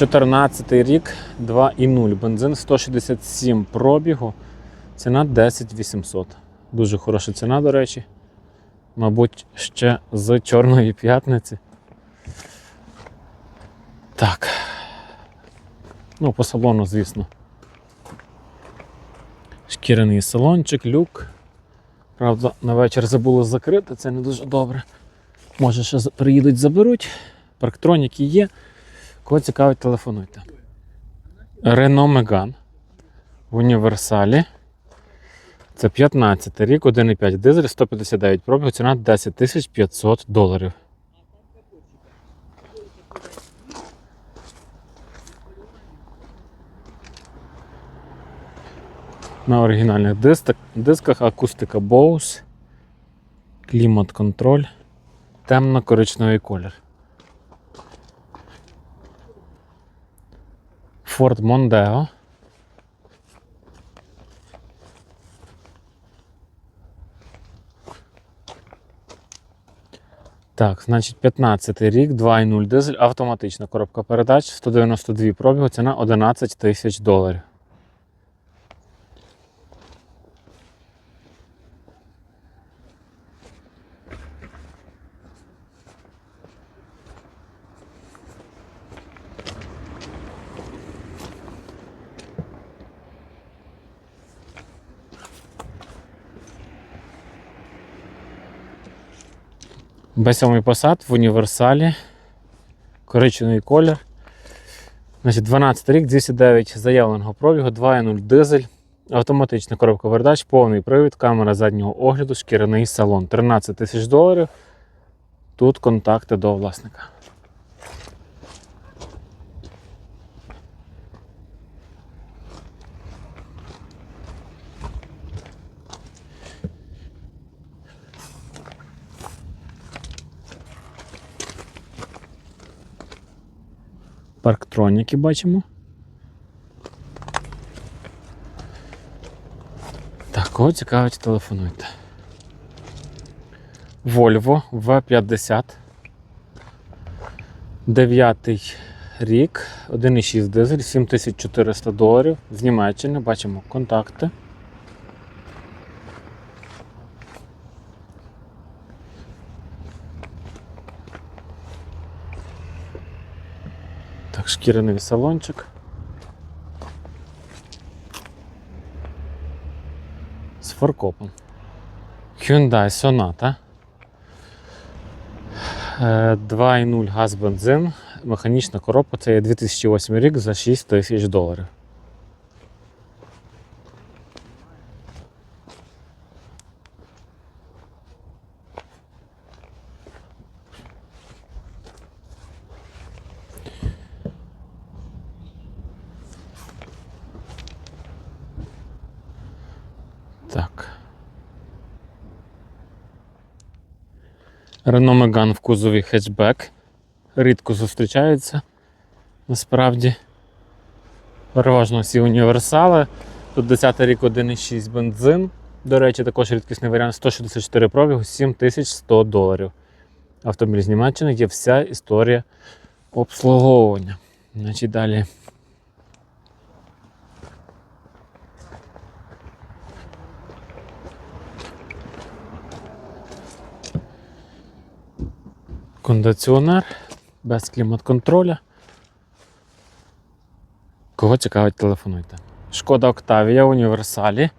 14 рік, 2,0. Бензин 167 пробігу. Ціна 10 800. Дуже хороша ціна, до речі. Мабуть, ще з Чорної п'ятниці. Так. Ну, по салону, звісно. Шкіряний салончик, люк. Правда, на вечір забули закрити, це не дуже добре. Може, ще приїдуть, заберуть. Парктроніки є. Кого цікавить, телефонуйте. Renault Megane в універсалі. Це 15 рік, 1,5 дизель, 159 пробіг, ціна 10 тисяч 500 доларів. На оригінальних дисках, дисках акустика Bose, клімат-контроль, темно-коричневий колір. Ford Mondeo. Так, значить 15 рік, 2.0 дизель, автоматична коробка передач, 192 пробігу, ціна 11 тисяч доларів. Б7 посад в універсалі. Коричневий колір. Значить, 12 рік, 209 заявленого пробігу, 2.0 дизель, автоматична коробка передач, повний привід, камера заднього огляду, шкіряний салон. 13 тисяч доларів. Тут контакти до власника. Парктроніки бачимо. Так, кого цікавить, телефонуйте. Volvo V50. 9 рік, 1,6 дизель, 7400 доларів. З Німеччини бачимо контакти. Шкіряний салончик. З форкопом. Hyundai Sonata. Е, 2,0 газ бензин. Механічна коробка. Це є 2008 рік за 6 тисяч доларів. Так. Renault Megane в кузові хетчбек. Рідко зустрічаються. Насправді. Переважно всі універсали. Тут 10 рік 1,6 бензин. До речі, також рідкісний варіант 164 пробігу, 7100 доларів. Автомобіль з Німеччини є вся історія обслуговування. Значить, далі. Кондиціонер без клімат-контроля. Кого цікавить, телефонуйте. Шкода Октавія універсалі.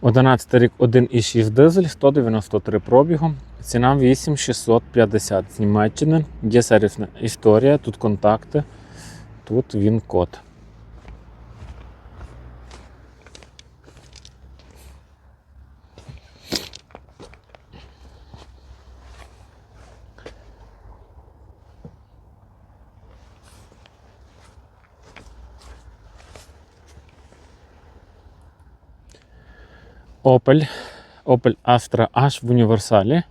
11 рік 1,6 дизель, 193 пробігу. Ціна 8650 з Німеччини. Є сервісна історія, тут контакти, тут він код. Opel. Opel Astra H в універсалі.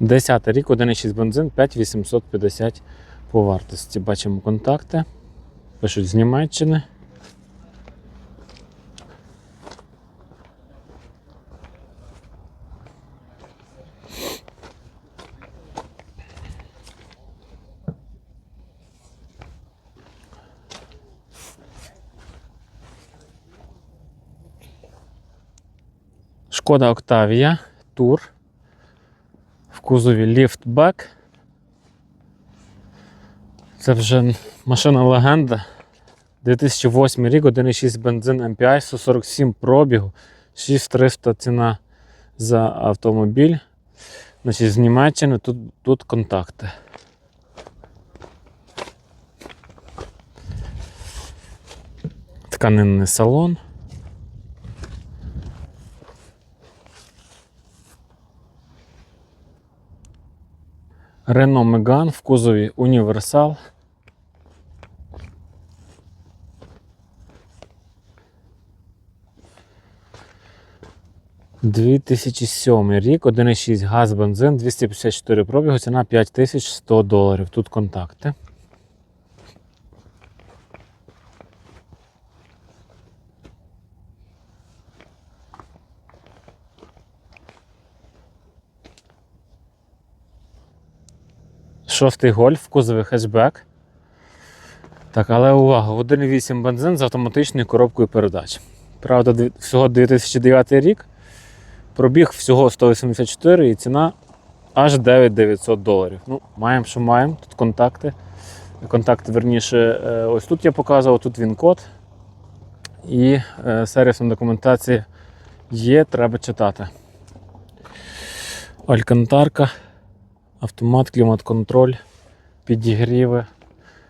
Десятий рік, 1,6 бензин, 5850 по вартості. Бачимо контакти. Пишуть з Німеччини. Шкода Октавія Тур. В кузові ліфтбек. Це вже машина легенда. 2008 рік, 1,6 бензин MPI, 147 пробігу, 6300 ціна за автомобіль. Значить, з Німеччини тут, тут контакти. Тканинний салон. Renault Megane в кузові універсал. Дві тисячі сьомий рік, 1,6 газ, бензин, 254 пробігу, ціна 5100 доларів. Тут контакти. Шостий гольф, кузовий хетчбек. Так, але увага, 1,8 бензин з автоматичною коробкою передач. Правда, всього 2009 рік. Пробіг всього 184 і ціна аж 9900 доларів. Ну, маємо, що маємо. Тут контакти. Контакти, верніше, е, ось тут я показував, тут він код. І е, сервісна документація є, треба читати. Алькантарка, автомат, клімат-контроль, підігріви.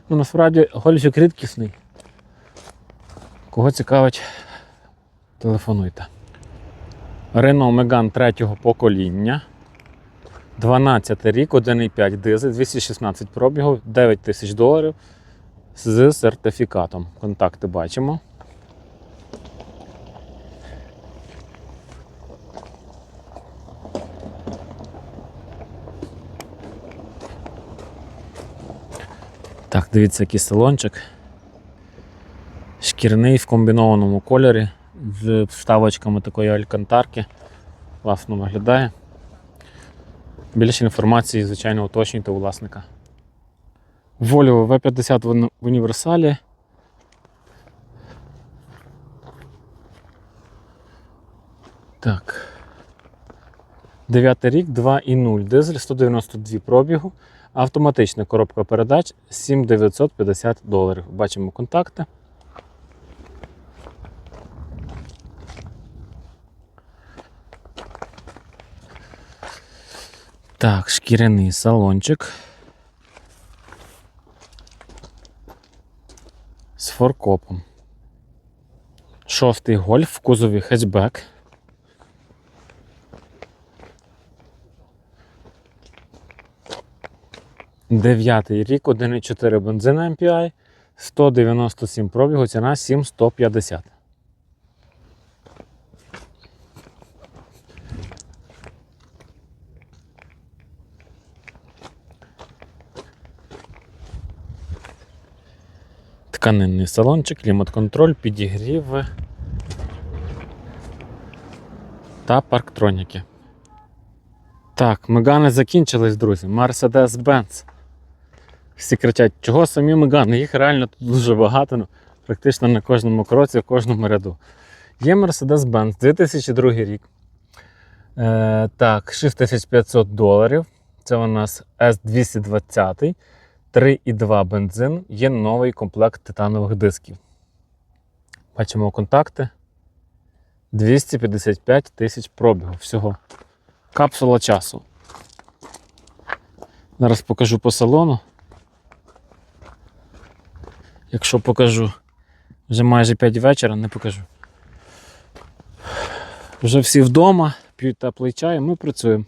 Ну, насправді гольфік рідкісний. Кого цікавить, телефонуйте. Renault Megane третього покоління. 12 рік, 1,5 дизель, 216 пробігів, 9 тисяч доларів з сертифікатом. Контакти бачимо. Так, дивіться, який салончик. Шкірний в комбінованому кольорі з вставочками такої алькантарки. Класно виглядає. Більше інформації, звичайно, уточнюйте у власника. Volvo V50 в універсалі. Так. Дев'ятий рік, 2,0 дизель, 192 пробігу. Автоматична коробка передач 7950 доларів. Бачимо контакти. Так, шкіряний салончик. З форкопом. Шостий гольф кузові хетчбек. Дев'ятий рік, 1,4 бензин MPI, 197 пробігу, ціна 7150. Тканинний салончик, клімат-контроль, підігрів та парктроніки. Так, Мегани закінчились, друзі. Mercedes-Benz. Всі кричать, чого самі Мегани? Їх реально тут дуже багато, ну, практично на кожному кроці, в кожному ряду. Є Mercedes-Benz 2002 рік. Е, так, 6500 доларів. Це у нас S220, 3,2 бензин. Є новий комплект титанових дисків. Бачимо контакти. 255 тисяч пробігу всього. Капсула часу. Зараз покажу по салону. Якщо покажу вже майже 5 вечора, не покажу. Вже всі вдома, п'ють теплий чай, ми працюємо.